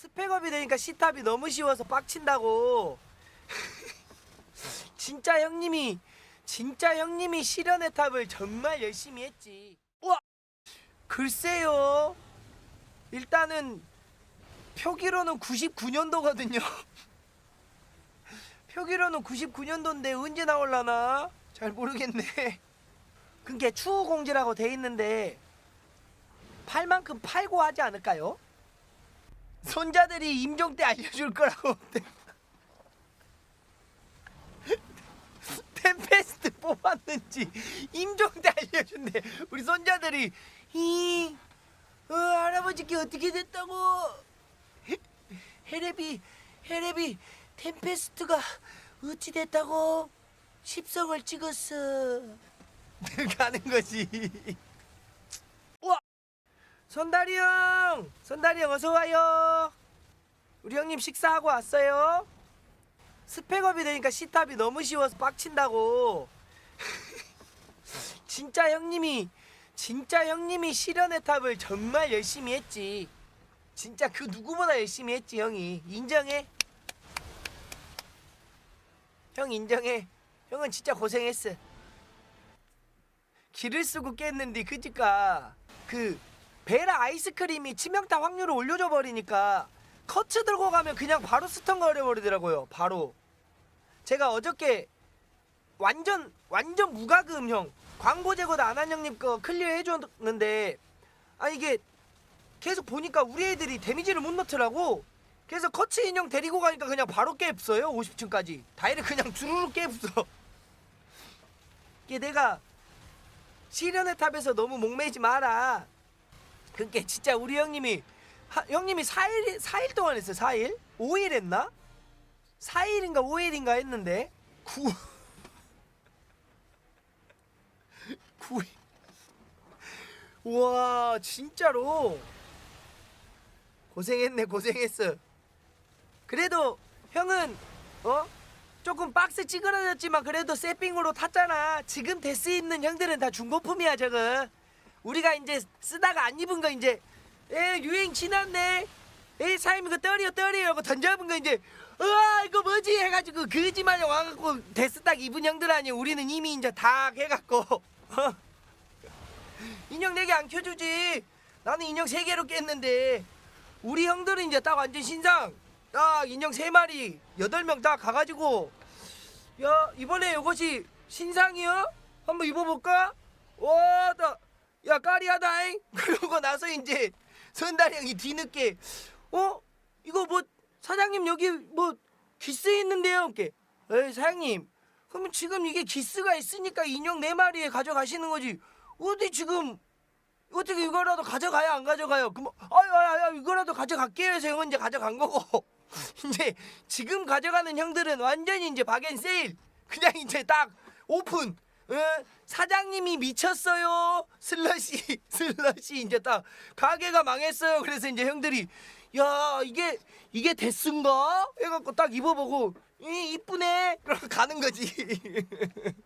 스펙업이 되니까 시탑이 너무 쉬워서 빡친다고. 진짜 형님이 진짜 형님이 실현의 탑을 정말 열심히 했지. 우와. 글쎄요. 일단은 표기로는 99년도거든요. 표기로는 99년도인데 언제 나올라나? 잘 모르겠네. 그게 추후 공지라고 돼 있는데 팔 만큼 팔고 하지 않을까요? 손자들이 임종 때 알려줄 거라고. 템페스트 뽑았는지 임종 때 알려준대. 우리 손자들이 이 어, 할아버지께 어떻게 됐다고? 헤레비 헤레비 템페스트가 어찌 됐다고? 십성을 찍었어. 가는 거지. 손다리 형, 손다리 형 어서 와요. 우리 형님 식사하고 왔어요. 스펙업이 되니까 시탑이 너무 쉬워서 빡친다고. 진짜 형님이 진짜 형님이 실현의 탑을 정말 열심히 했지. 진짜 그 누구보다 열심히 했지 형이 인정해. 형 인정해. 형은 진짜 고생했어. 기를 쓰고 깼는데 그니까 그 베라 아이스크림이 치명타 확률을 올려줘 버리니까 커츠 들고 가면 그냥 바로 스턴 걸려 버리더라고요. 바로. 제가 어저께 완전 완전 무과금 형 광고 제거도 안 한 형님 거 클리어 해줬는데 아 이게 계속 보니까 우리 애들이 데미지를 못 넣더라고. 그래서 커츠 인형 데리고 가니까 그냥 바로 깨없어요 50층까지 다이를 그냥 주르륵 깨없어 이게 내가 시련의 탑에서 너무 목매지 마라 그게 진짜 우리 형님이 하, 형님이 4일 4일 동안 했어요 4일? 5일 했나? 4일인가 5일인가 했는데 9 9일 우와 진짜로? 고생했네 고생했어. 그래도 형은 어? 조금 박스 찌그러졌지만 그래도 세핑으로 탔잖아. 지금 데스 있는 형들은 다 중고품이야 저거 우리가 이제 쓰다가 안 입은 거 이제 에 유행 지났네. 에 사임 이거 떨이요 떨이요 하고 던져본 거 이제 으아 이거 뭐지? 해가지고 그지마냥 와갖고 데스 딱 입은 형들 아니야 우리는 이미 이제 다 해갖고. 어? 인형 네 개 안 켜주지. 나는 인형 세 개로 깼는데. 우리 형들은 이제 딱 완전 신상. 딱 인형 세 마리 여덟 명딱 가가지고 야 이번에 이것이 신상이요? 한번 입어볼까? 와나 야 까리하다잉 그러고 나서 이제 선달 형이 뒤늦게 어 이거 뭐 사장님 여기 뭐 기스 있는데요? 이렇게 에이 사장님 그러면 지금 이게 기스가 있으니까 인형 네 마리에 가져가시는 거지 어디 지금 어떻게 이거라도 가져가야 안 가져가요? 그럼 아유 아유 아유 이거라도 가져갈게요. 해서 형은 이제 가져간 거고 이제 지금 가져가는 형들은 완전히 이제 박앤 세일 그냥 이제 딱 오픈. 어? 사장님이 미쳤어요. 슬러시 슬러시 이제 딱 가게가 망했어요. 그래서 이제 형들이 야 이게 이게 데스인가 해갖고 딱 입어보고 이 이쁘네. 그러고 가는 거지.